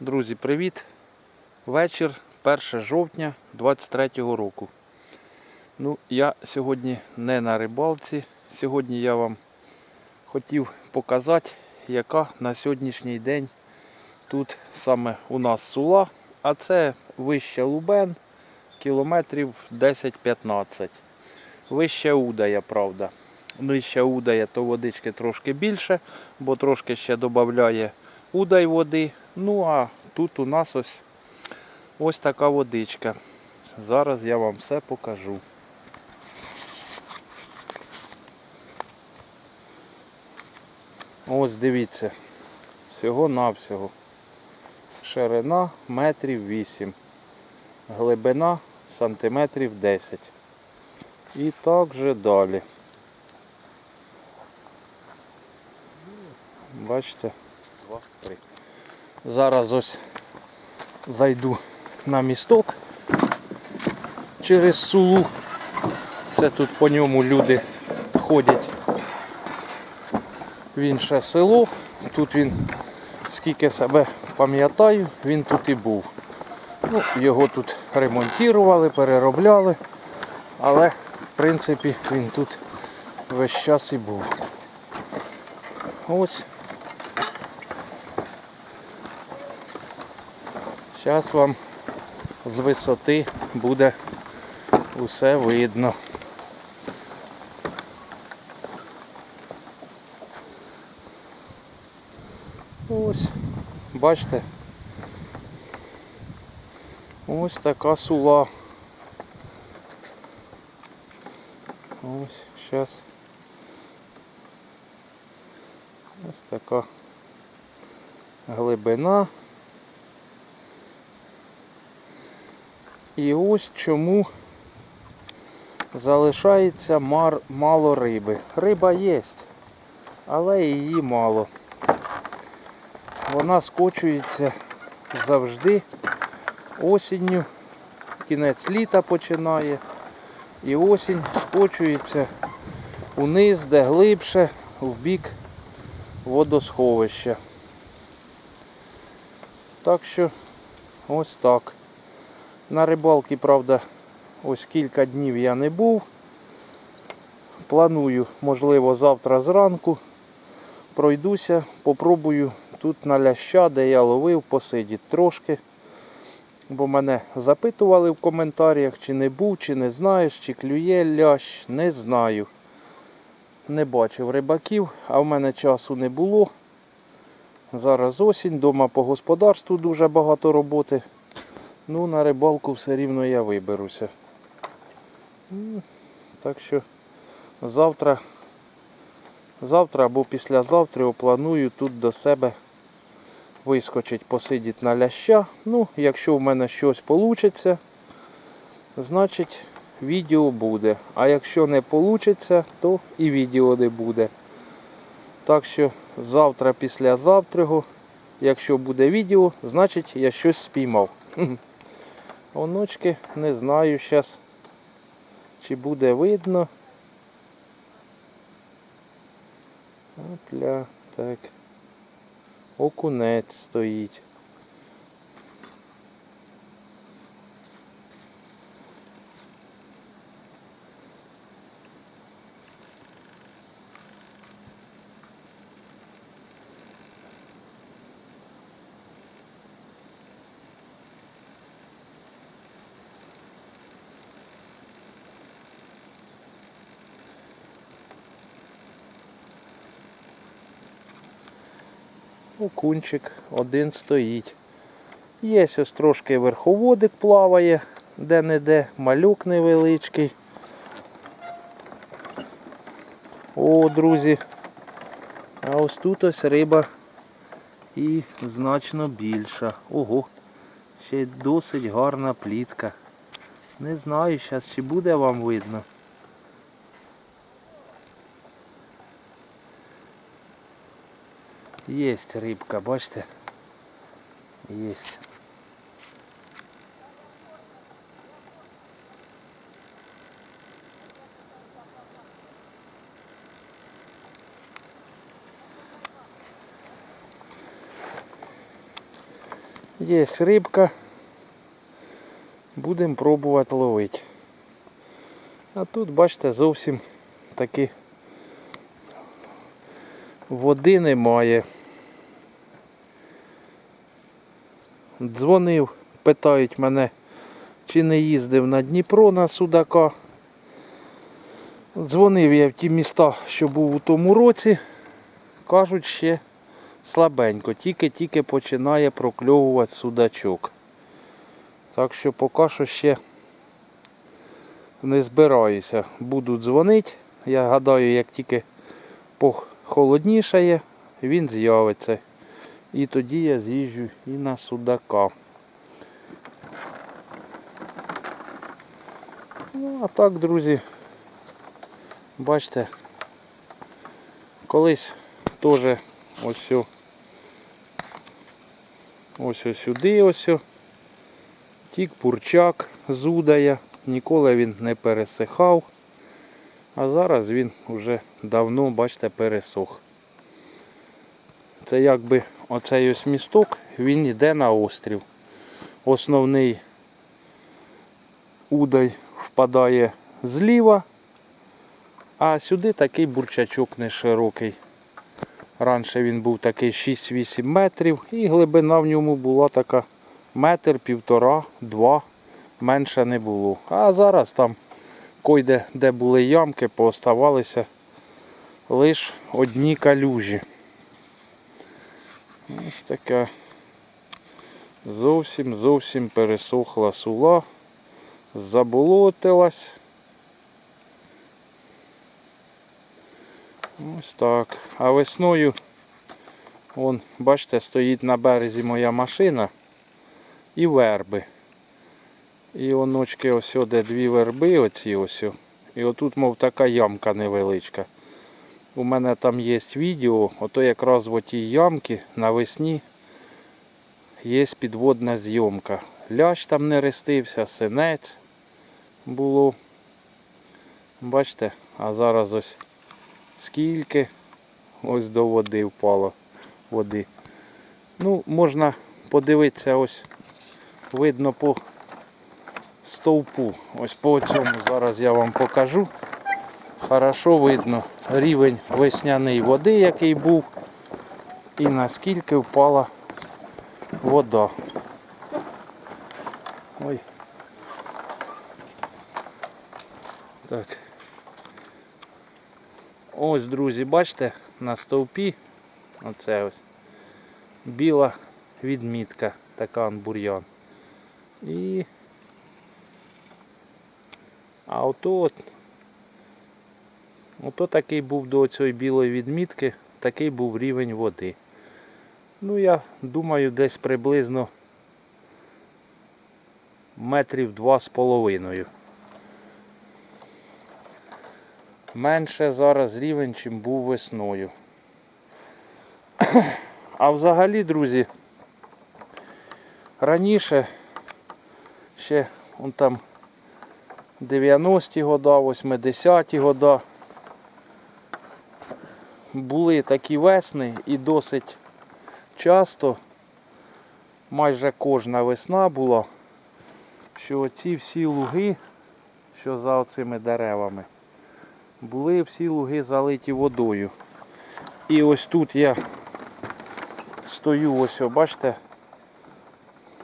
Друзі, привіт! Вечір 1 жовтня 23 року. Ну, я сьогодні не на рибалці. Сьогодні я вам хотів показати, яка на сьогоднішній день тут саме у нас сула, а це вище Лубен, кілометрів 10-15. Вище Удая, правда. Нижче Удая, то водички трошки більше, бо трошки ще додає удай води. Ну а тут у нас ось ось така водичка. Зараз я вам все покажу. Ось дивіться. Всього-навсього. Ширина метрів 8. Глибина сантиметрів 10. І так же далі. Бачите? Два, три. Зараз ось зайду на місток через сулу. Це тут по ньому люди ходять в інше село. Тут він, скільки себе пам'ятаю, він тут і був. Ну, його тут ремонтували, переробляли, але в принципі він тут весь час і був. Ось Зараз вам з висоти буде усе видно. Ось, бачите? Ось така сула. Ось, зараз. Ось така глибина. І ось чому залишається мар... мало риби. Риба є, але її мало. Вона скочується завжди осінню, кінець літа починає. І осінь скочується униз, де глибше, в бік водосховища. Так що ось так. На рибалці, правда, ось кілька днів я не був. Планую, можливо, завтра зранку пройдуся, попробую тут на ляща, де я ловив, посидіти трошки. Бо мене запитували в коментарях, чи не був, чи не знаєш, чи клює лящ, не знаю. Не бачив рибаків, а в мене часу не було. Зараз осінь, вдома по господарству дуже багато роботи. Ну, на рибалку все рівно я виберуся. Так що завтра, завтра або післязавтра планую тут до себе вискочить, посидіти на ляща. Ну, якщо в мене щось вийде, значить відео буде. А якщо не вийде, то і відео не буде. Так що завтра, післязавтра, якщо буде відео, значить я щось спіймав. Оночки не знаю зараз, чи буде видно. Опля, так. Окунець стоїть. Окунчик один стоїть. Є ось трошки верховодик плаває, де-не-де, малюк невеличкий. О, друзі. А ось тут ось риба і значно більша. Ого, ще досить гарна плітка. Не знаю зараз, чи буде вам видно. Есть рибка, бачите? Есть. Є рибка. Будемо пробувати ловити. А тут, бачите, зовсім таки води немає. Дзвонив, питають мене, чи не їздив на Дніпро на Судака. Дзвонив я в ті міста, що був у тому році. Кажуть, ще слабенько, тільки-тільки починає прокльовувати судачок. Так що поки що ще не збираюся. Буду дзвонити. Я гадаю, як тільки похолоднішає, він з'явиться. І тоді я з'їжджу і на судака. Ну, а так, друзі, бачите, колись теж ось ось сюди ось тік пурчак з удая, ніколи він не пересихав, а зараз він вже давно, бачите, пересох. Це якби оцей ось місток, він йде на острів. Основний удай впадає зліва, а сюди такий бурчачок не широкий. Раніше він був такий 6-8 метрів і глибина в ньому була така метр, півтора, два, менше не було. А зараз там койде, де були ямки, пооставалися лише одні калюжі. Ось така зовсім зовсім пересохла сула, заболотилась. Ось так. А весною, вон, бачите, стоїть на березі моя машина і верби. І оночки ось де дві верби, оці ось. І отут, мов така ямка невеличка. У мене там є відео, ото якраз в отій ямці навесні є підводна зйомка. Лящ там не рестився, синець було. Бачите, а зараз ось скільки ось до води впало води. Ну, можна подивитися, ось видно по стовпу. Ось по цьому зараз я вам покажу. Хорошо видно рівень весняної води, який був, і наскільки впала вода. Ой. Так. Ось, друзі, бачите, на стовпі оце ось біла відмітка, така бур'ян. І а ото от Ото такий був до цієї білої відмітки, такий був рівень води. Ну, я думаю, десь приблизно метрів два з половиною. Менше зараз рівень, чим був весною. А взагалі, друзі, раніше ще он там 90-ті года, 80-ті года були такі весни і досить часто, майже кожна весна була, що ці всі луги, що за оцими деревами, були всі луги залиті водою. І ось тут я стою, ось, бачите,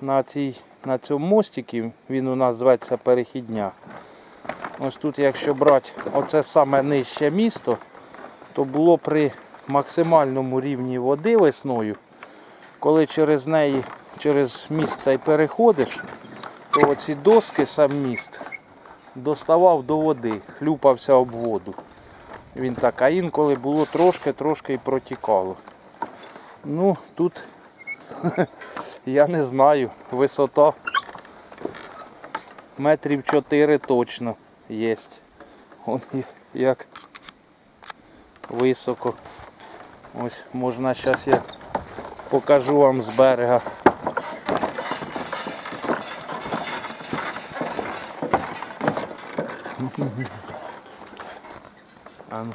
на, цій, на цьому мостикі, він у нас зветься перехідня. Ось тут, якщо брати оце саме нижче місто, то було при максимальному рівні води весною, коли через неї, через міст цей переходиш, то оці доски сам міст доставав до води, хлюпався об воду. Він так, а інколи було трошки-трошки і протікало. Ну, тут я не знаю, висота метрів 4 точно є. Он як високо. Ось можна зараз я покажу вам з берега. А ну.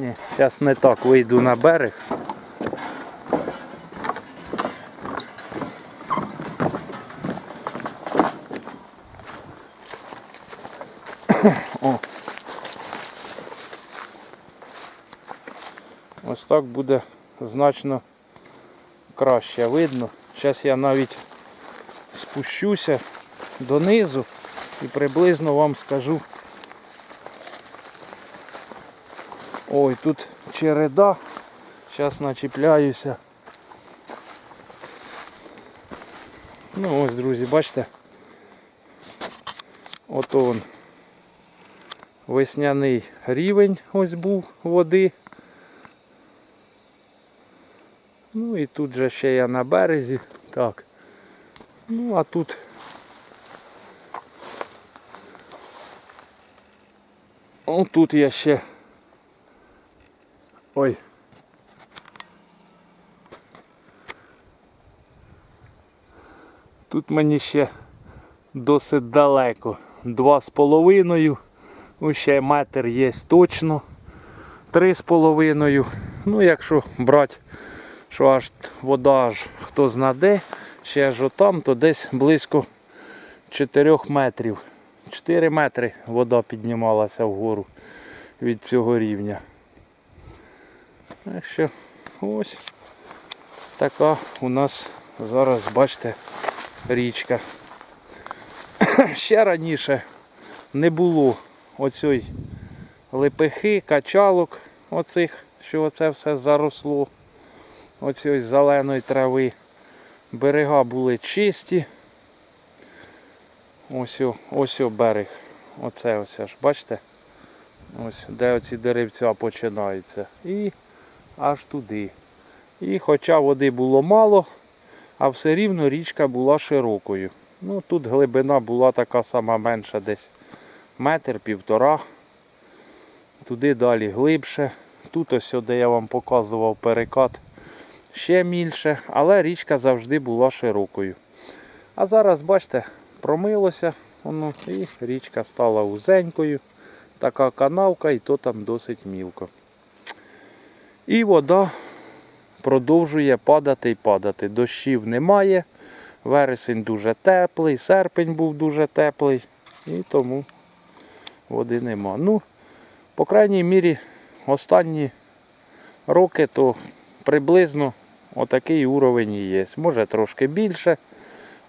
Ні, зараз не так вийду на берег. Ось так буде значно краще видно. Зараз я навіть спущуся донизу і приблизно вам скажу. Ой, тут череда. Зараз начіпляюся. Ну ось, друзі, бачите. Ото он весняний рівень ось був води. Ну і тут же ще я на березі. Так. Ну а тут О, тут я ще. Ой. Тут мені ще досить далеко. Два з половиною. Ну, ще метр є точно. Три з половиною. Ну, якщо брати, що аж вода аж хто знаде, ще аж отам, то десь близько 4 метрів. 4 метри вода піднімалася вгору від цього рівня. Так що ось така у нас зараз, бачите, річка. Ще раніше не було оцій лепехи, качалок, оцих, що оце все заросло, оцієї зеленої трави. Берега були чисті. Ось ось берег. Оце ось аж, бачите? Ось де оці деревця починаються. І аж туди. І хоча води було мало, а все рівно річка була широкою. Ну тут глибина була така сама менша десь метр, півтора. Туди далі глибше. Тут ось, де я вам показував перекат, ще більше, але річка завжди була широкою. А зараз, бачите, промилося воно і річка стала вузенькою. Така канавка і то там досить мілко. І вода продовжує падати і падати. Дощів немає. Вересень дуже теплий, серпень був дуже теплий і тому води нема. Ну, по крайній мірі, останні роки то приблизно отакий уровень і є. Може трошки більше.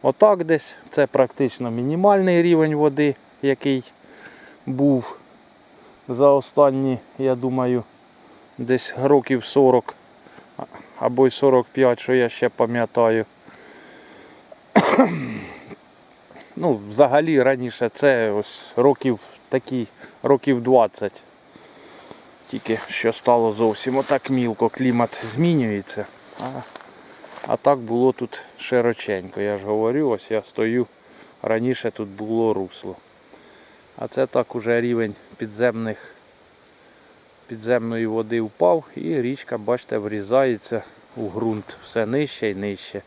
Отак десь. Це практично мінімальний рівень води, який був за останні, я думаю, десь років 40 або й 45, що я ще пам'ятаю. Ну, взагалі раніше це ось років такі, років 20. Тільки що стало зовсім отак мілко, клімат змінюється. А, а так було тут широченько. Я ж говорю, ось я стою. Раніше тут було русло. А це так уже рівень підземних, підземної води впав і річка, бачите, врізається у ґрунт все нижче і нижче.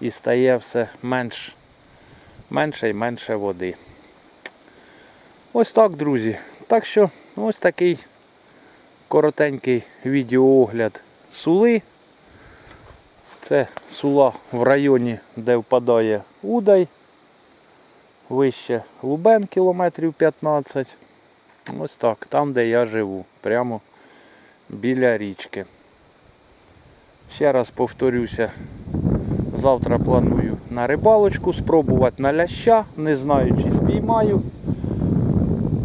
І стає все менш, менше і менше води. Ось так, друзі. Так що ось такий коротенький відеоогляд сули. Це сула в районі, де впадає Удай. Вище Лубен кілометрів 15. Ось так, там де я живу, прямо біля річки. Ще раз повторюся, завтра планую на рибалочку, спробувати на ляща, не знаю чи спіймаю.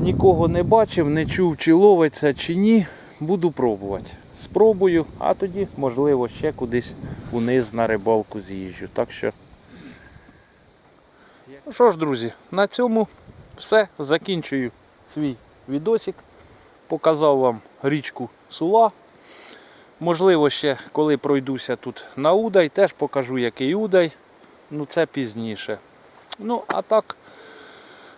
Нікого не бачив, не чув, чи ловиться, чи ні. Буду пробувати. Спробую, а тоді, можливо, ще кудись униз на рибалку з'їжджу. Так що. Ну що ж, друзі, на цьому все. Закінчую свій відосик. Показав вам річку Сула. Можливо, ще коли пройдуся тут на Удай, теж покажу, який Удай. Ну це пізніше. Ну, а так,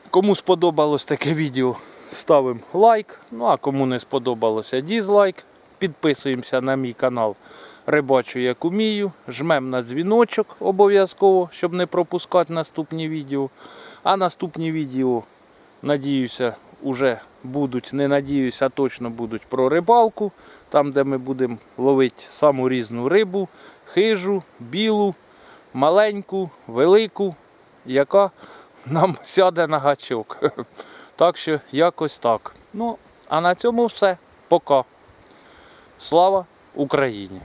кому сподобалось таке відео, ставимо лайк. Ну а кому не сподобалося дізлайк. Підписуємося на мій канал Рибачу як умію. Жмем на дзвіночок обов'язково, щоб не пропускати наступні відео. А наступні відео, надіюся, уже будуть, не надіюся, а точно будуть про рибалку. Там, де ми будемо ловити саму різну рибу, хижу, білу, маленьку, велику, яка нам сяде на гачок. Так що якось так. Ну, а на цьому все. Пока. Слава Україні!